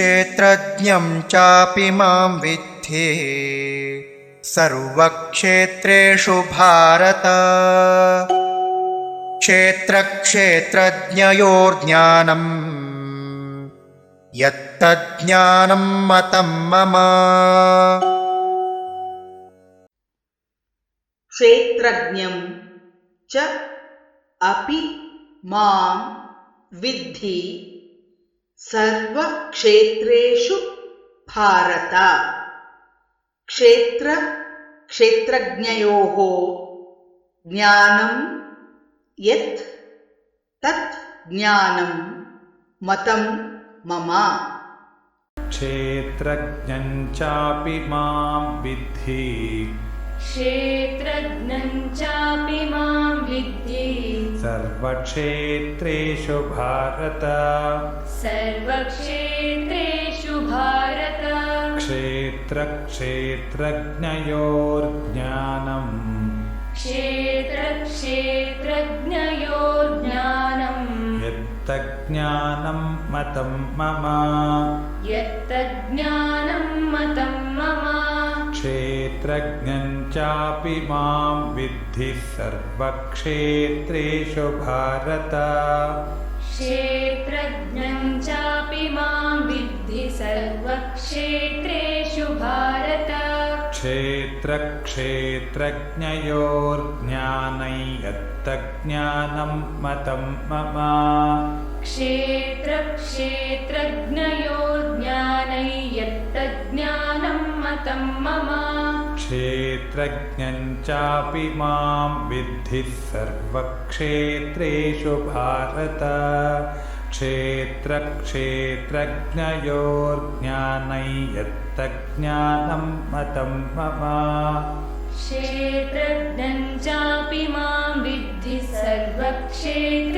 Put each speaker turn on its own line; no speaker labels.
क्षेत्रज्ञं चापि मां विद्धि। सर्वक्षेत्रेषु भारत। क्षेत्रक्षेत्रज्ञयोर्ज्ञानम् यत्तज्ज्ञानं मतं मम।
क्षेत्रज्ञं च अपि मां विद्धि सर्वक्षेत्रेषु भारत। क्षेत्र क्षेत्रज्ञयोः ज्ञानं यत् तत् ज्ञानं मतं मम।
क्षेत्रज्ञं चापि मां विद्धि।
क्षेत्रज्ञं
सर्वक्षेत्रेषु भारत।
सर्वक्षेत्रेषु भारत।
क्षेत्रक्षेत्रज्ञयोर्ज्ञानम्।
क्षेत्रक्षेत्रज्ञयोर्ज्ञानम्
यत्तज्ज्ञानं मतं मम।
यत्तज्ज्ञानं मतं मम।
क्षेत्रज्ञं चापि मां विद्धि सर्वक्षेत्रेषु भारत।
क्षेत्रज्ञं चापि मां विद्धि सर्वक्षेत्रेषु भारत।
क्षेत्रक्षेत्रज्ञयोर्ज्ञानै यत्तज्ज्ञानं मतं मम
क्षेत्रक्षेत्रज्ञयोर्ज्ञानै यत्तज्ज्ञानं मतं मम।
क्षेत्रज्ञं चापि मां विद्धि सर्वक्षेत्रेषु भारत। क्षेत्रक्षेत्रज्ञयोर्ज्ञानै यत्तज्ज्ञानं मतं मम।
क्षेत्रज्ञं चापि मां विद्धि सर्वक्षेत्रे